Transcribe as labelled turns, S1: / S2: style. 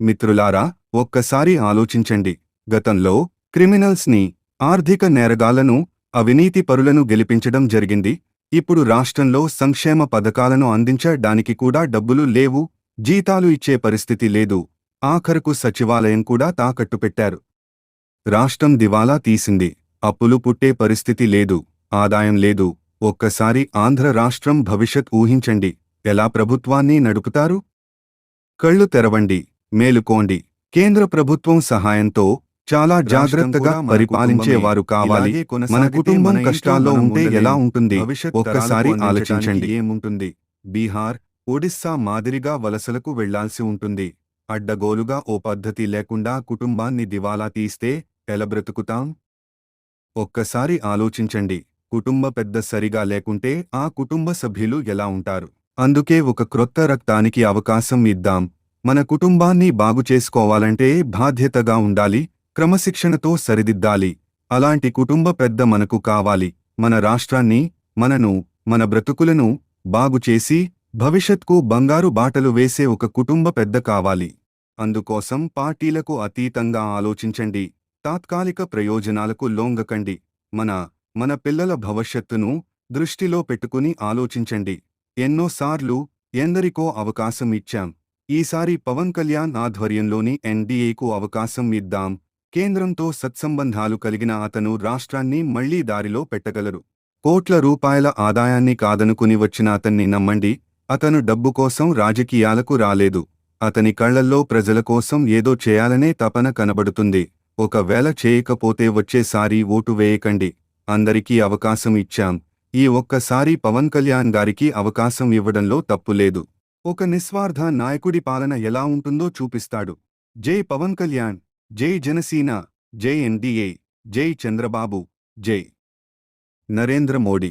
S1: మిత్రులారా ఒక్కసారి ఆలోచించండి. గతంలో క్రిమినల్స్ని ఆర్థిక నేరగాళ్ళను అవినీతి పరులను గెలిపించడం జరిగింది. ఇప్పుడు రాష్ట్రంలో సంక్షేమ పథకాలను అందించడానికి కూడా డబ్బులు లేవు జీతాలు ఇచ్చే పరిస్థితి లేదు. ఆఖరుకు సచివాలయం కూడా తాకట్టు పెట్టారు. రాష్ట్రం దివాలా తీసింది. అప్పులు పుట్టే పరిస్థితి లేదు ఆదాయం లేదు. ఒక్కసారి ఆంధ్ర రాష్ట్రం భవిష్యత్ ఊహించండి. ఎలా ప్రభుత్వాన్ని నడుపుతారు? కళ్ళు తెరవండి. మేలుకోండి. కేంద్ర ప్రభుత్వం సహాయంతో చాలా జాగ్రత్తగా పరిపాలించేవారు కావాలి. మన కుటుంబం కష్టాల్లో ఉంటే ఎలా ఉంటుంది? ఒక్కసారి ఆలోచించండి. ఏముంటుంది? బీహార్ ఒడిస్సా మాదిరిగా వలసలకు వెళ్ళాల్సి ఉంటుంది. అడ్డగోలుగా ఓ పద్ధతి లేకుండా కుటుంబాన్ని దివాలా తీస్తే ఎలా బ్రతుకుతాం? ఒక్కసారి ఆలోచించండి. కుటుంబ పెద్ద సరిగా లేకుంటే ఆ కుటుంబ సభ్యులు ఎలా ఉంటారు? అందుకే ఒక క్రొత్త రక్తానికి అవకాశం ఇద్దాం. మన కుటుంబాన్ని బాగు చేసుకోవాలంటే బాధ్యతగా ఉండాలి క్రమశిక్షణతో సరిదిద్దాలి. అలాంటి కుటుంబ పెద్ద మనకు కావాలి. మన రాష్ట్రాన్ని మనను మన బ్రతుకులను బాగుచేసి భవిష్యత్కు బంగారు బాటలు వేసే ఒక కుటుంబ పెద్ద కావాలి. అందుకోసం పార్టీలకు అతీతంగా ఆలోచించండి. తాత్కాలిక ప్రయోజనాలకు లోంగకండి. మన మన పిల్లల భవిష్యత్తును దృష్టిలో పెట్టుకుని ఆలోచించండి. ఎన్నోసార్లు ఎందరికో అవకాశం ఇచ్చాం. ఈసారి పవన్ కళ్యాణ్ ఆధ్వర్యంలోని ఎన్డీఏకు అవకాశం ఇద్దాం. కేంద్రంతో సత్సంబంధాలు కలిగిన అతను రాష్ట్రాన్ని మళ్ళీ దారిలో పెట్టగలరు. కోట్ల రూపాయల ఆదాయాన్ని కాదనుకుని వచ్చిన అతన్ని నమ్మండి. అతను డబ్బు కోసం రాజకీయాలకు రాలేదు. అతని కళ్ళల్లో ప్రజల కోసం ఏదో చేయాలనే తపన కనబడుతుంది. ఒకవేళ చేయకపోతే వచ్చేసారి ఓటు వేయకండి. అందరికీ అవకాశం ఇచ్చాం. ఈ ఒక్కసారి పవన్ కళ్యాణ్ గారికి అవకాశం ఇవ్వడంలో తప్పులేదు ఒక నిస్వార్థ నాయకుడి పాలన ఎలా ఉంటుందో చూపిస్తాడు. జై పవన్ కళ్యాణ్ జై జనసేన జై ఎన్డీఏ జై చంద్రబాబు జై నరేంద్ర మోడీ.